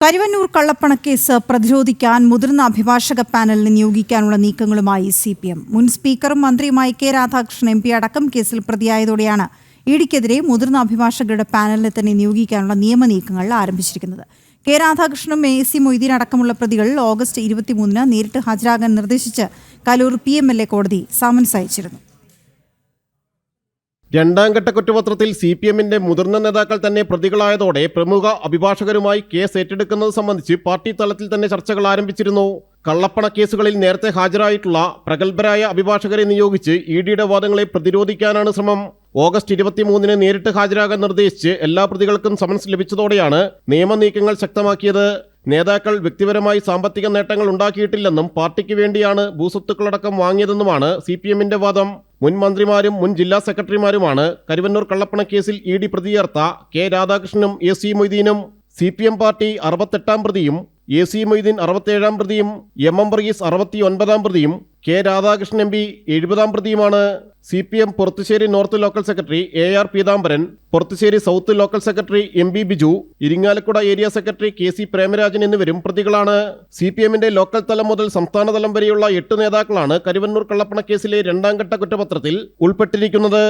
കരുവന്നൂർ കള്ളപ്പണക്കേസ് പ്രതിരോധിക്കാൻ മുതിർന്ന അഭിഭാഷക പാനലിനെ നിയോഗിക്കാനുള്ള നീക്കങ്ങളുമായി സി പി എം മുൻ സ്പീക്കറും മന്ത്രിയുമായി കെ രാധാകൃഷ്ണൻ എം പി അടക്കം കേസിൽ പ്രതിയായതോടെയാണ് ഇഡിക്കെതിരെ മുതിർന്ന അഭിഭാഷകരുടെ പാനലിനെ തന്നെ നിയോഗിക്കാനുള്ള നിയമ നീക്കങ്ങൾ ആരംഭിച്ചിരിക്കുന്നത്. കെ രാധാകൃഷ്ണനും എ സി മൊയ്തീൻ അടക്കമുള്ള പ്രതികൾ ഓഗസ്റ്റ് ഇരുപത്തിമൂന്നിന് നേരിട്ട് ഹാജരാകാൻ നിർദ്ദേശിച്ച് Kaloor P M L A കോടതി സമൻസ് അയച്ചിരുന്നു. രണ്ടാം ഘട്ട കുറ്റപത്രത്തിൽ സി പി എമ്മിന്റെ മുതിർന്ന നേതാക്കൾ തന്നെ പ്രതികളായതോടെ പ്രമുഖ അഭിഭാഷകരുമായി കേസ് ഏറ്റെടുക്കുന്നത് സംബന്ധിച്ച് പാർട്ടി തലത്തിൽ തന്നെ ചർച്ചകൾ ആരംഭിച്ചിരുന്നു. കള്ളപ്പണ കേസുകളിൽ നേരത്തെ ഹാജരായിട്ടുള്ള പ്രഗത്ഭരായ അഭിഭാഷകരെ നിയോഗിച്ച് ഇ ഡിയുടെ വാദങ്ങളെ പ്രതിരോധിക്കാനാണ് ശ്രമം. ഓഗസ്റ്റ് ഇരുപത്തിമൂന്നിന് നേരിട്ട് ഹാജരാകാൻ നിർദ്ദേശിച്ച് എല്ലാ പ്രതികൾക്കും സമൻസ് ലഭിച്ചതോടെയാണ് നിയമനീക്കങ്ങൾ ശക്തമാക്കിയത്. നേതാക്കൾ വ്യക്തിപരമായി സാമ്പത്തിക നേട്ടങ്ങൾ ഉണ്ടാക്കിയിട്ടില്ലെന്നും പാർട്ടിക്ക് വേണ്ടിയാണ് ഭൂസ്വത്തുക്കളടക്കം വാങ്ങിയതെന്നുമാണ് സി പി എമ്മിന്റെ വാദം. മുൻ മന്ത്രിമാരും മുൻ ജില്ലാ സെക്രട്ടറിമാരുമാണ് കരുവന്നൂർ കള്ളപ്പണ കേസിൽ ഇ ഡി പ്രതിയേർത്ത കെ രാധാകൃഷ്ണനും എ സി മൊയ്തീനും. സി പി എം പാർട്ടി അറുപത്തെട്ടാം പ്രതിയും എ സി മൊയ്തീൻ അറുപത്തേഴാം പ്രതിയും എം എം വർഗീസ് അറുപത്തി ഒൻപതാം പ്രതിയും കെ രാധാകൃഷ്ണൻ എം പി എഴുപതാം പ്രതിയുമാണ് C P M Porathissery north local secretary A R Peethambaran Porathissery south local secretary M B Biju Irinjalakuda area secretary K C Premarajan എന്നിവരും പ്രതികളാണ്. C P എമ്മിന്റെ local തലം മുതൽ സംസ്ഥാന തലം വരെയുള്ള എട്ട് നേതാക്കളാണ് കരുവന്നൂർ കള്ളപ്പണക്കേസിലെ രണ്ടാംഘട്ട രണ്ടാം ഘട്ട കുറ്റപത്രത്തിൽ ഉൾപ്പെട്ടിരിക്കുന്നത്.